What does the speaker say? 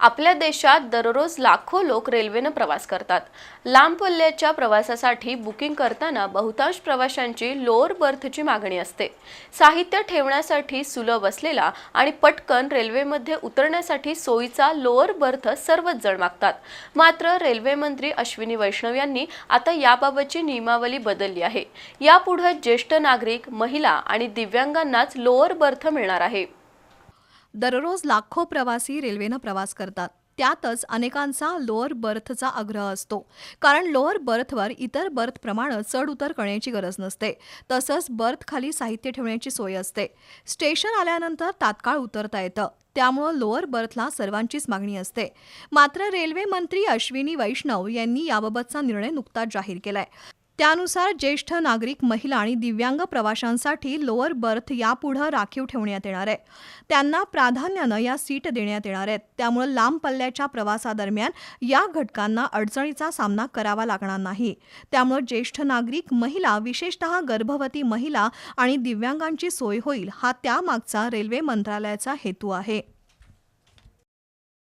आपल्या देशात दररोज लाखो लोक रेल्वेनं प्रवास करतात. लांब पल्ल्याच्या प्रवासासाठी बुकिंग करताना बहुतांश प्रवाशांची लोअर बर्थची मागणी असते. साहित्य ठेवण्यासाठी सुलभ असलेला आणि पटकन रेल्वेमध्ये उतरण्यासाठी सोयीचा लोअर बर्थ सर्वच जण मागतात. मात्र रेल्वे मंत्री अश्विनी वैष्णव यांनी आता याबाबतची नियमावली बदलली आहे. यापुढे ज्येष्ठ नागरिक महिला आणि दिव्यांगांनाच लोअर बर्थ मिळणार आहे. दररोज लाखो प्रवासी रेल्वेनं प्रवास करतात. त्यातच अनेकांचा लोअर बर्थचा आग्रह असतो. कारण लोअर बर्थवर इतर बर्थप्रमाणे चढ उतर करण्याची गरज नसते. तसंच बर्थखाली साहित्य ठेवण्याची सोय असते. स्टेशन आल्यानंतर तात्काळ उतरता येतं. त्यामुळं लोअर बर्थला सर्वांचीच मागणी असते. मात्र रेल्वे मंत्री अश्विनी वैष्णव यांनी याबाबतचा निर्णय नुकताच जाहीर केलाय. त्यानुसार ज्येष्ठ नागरिक महिला आणि दिव्यांग प्रवाशांसाठी लोअर बर्थ यापुढं राखीव ठेवण्यात येणार आहे. त्यांना प्राधान्यानं या सीट देण्यात येणार आहेत. त्यामुळे लांब पल्ल्याच्या प्रवासादरम्यान या घटकांना अडचणीचा सामना करावा लागणार नाही. त्यामुळे ज्येष्ठ नागरिक महिला विशेषतः गर्भवती महिला आणि दिव्यांगांची सोय होईल हा त्यामागचा रेल्वे मंत्रालयाचा हेतू आहे.